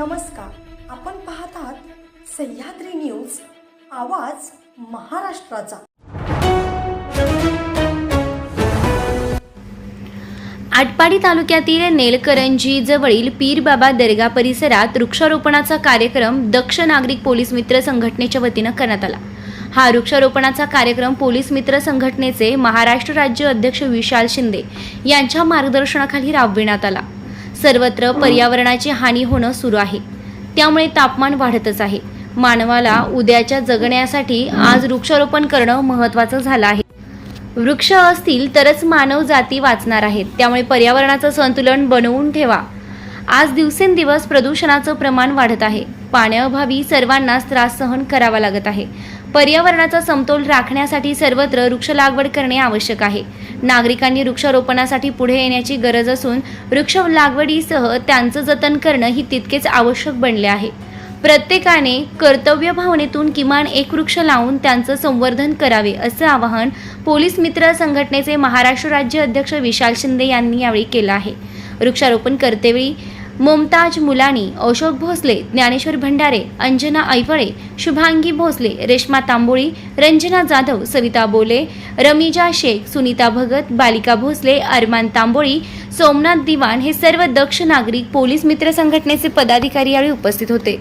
नमस्कार. आपण पाहत आहात सह्याद्री न्यूज आवाज महाराष्ट्राचा. आटपाडी तालुक्यातील नेलकरंजी जवळील पीरबाबा दर्गा परिसरात वृक्षारोपणाचा कार्यक्रम दक्ष नागरिक पोलीस मित्र संघटनेच्या वतीनं करण्यात आला. हा वृक्षारोपणाचा कार्यक्रम पोलीस मित्र संघटनेचे महाराष्ट्र राज्य अध्यक्ष विशाल शिंदे यांच्या मार्गदर्शनाखाली राबविण्यात आला. सर्वत्र पर्यावरणाची हानी होणं सुरू आहे. त्यामुळे तापमान वाढतच आहे. मानवाला उद्याच्या जगण्यासाठी आज वृक्षारोपण करणं महत्त्वाचं झालं आहे. वृक्ष असतील तरच मानव जाती वाचणार आहेत. त्यामुळे पर्यावरणाचं संतुलन बनवून ठेवा. आज दिवसेंदिवस प्रदूषणाचं प्रमाण वाढत आहे. पाण्याअभावी सर्वांनाच त्रास सहन करावा लागत आहे. पर्यावरणाचा समतोल राखण्यासाठी सर्वत्र वृक्ष लागवड करणे आवश्यक आहे. नागरिकांनी वृक्षारोपणासाठी पुढे येण्याची गरज असून वृक्ष लागवडीसह त्यांचं जतन करणं ही तितकेच आवश्यक बनले आहे. प्रत्येकाने कर्तव्य भावनेतून किमान एक वृक्ष लावून त्यांचं संवर्धन करावे असं आवाहन पोलीस मित्र संघटनेचे महाराष्ट्र राज्य अध्यक्ष विशाल शिंदे यांनी यावेळी केलं आहे. वृक्षारोपण करतेवेळी मुमताज मुलानी अशोक भोसले ज्ञानेश्वर भंडारे अंजना ऐफळे शुभांगी भोसले रेश्मा तांबोळी रंजना जाधव सविता बोले रमीजा शेख सुनीता भगत बालिका भोसले अरमान तांबोळी सोमनाथ दिवाण हे सर्व दक्ष नागरिक पोलीस मित्र संघटनेचे पदाधिकारी यावेळी उपस्थित होते.